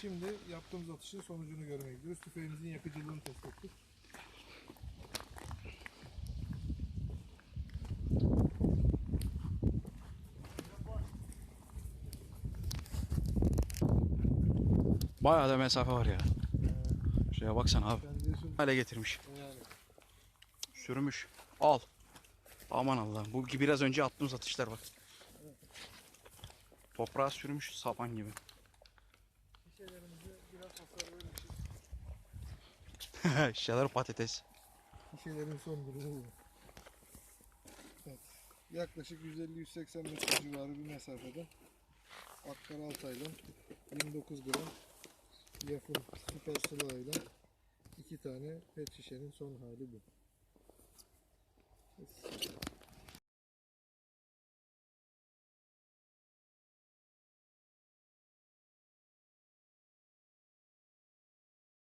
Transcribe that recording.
Şimdi yaptığımız atışın sonucunu görmeye gidiyoruz. Tüfeğimizin yakıcılığını test ettik. Bayağı da mesafe var ya. Şuraya baksana abi. Hale getirmiş. yani Sürmüş. Al. Aman Allah'ım. Bu biraz önce attığımız atışlar bak. Toprağa sürmüş sapan gibi. Şişelerimize biraz hasar vermişiz. Şişeler patates. Şişelerin son durumu bu. Evet. Yaklaşık 150-180 metre civarı bir mesafede Akkar Altay'la 29 gram Yafun Süper ile iki tane pet şişenin son hali bu.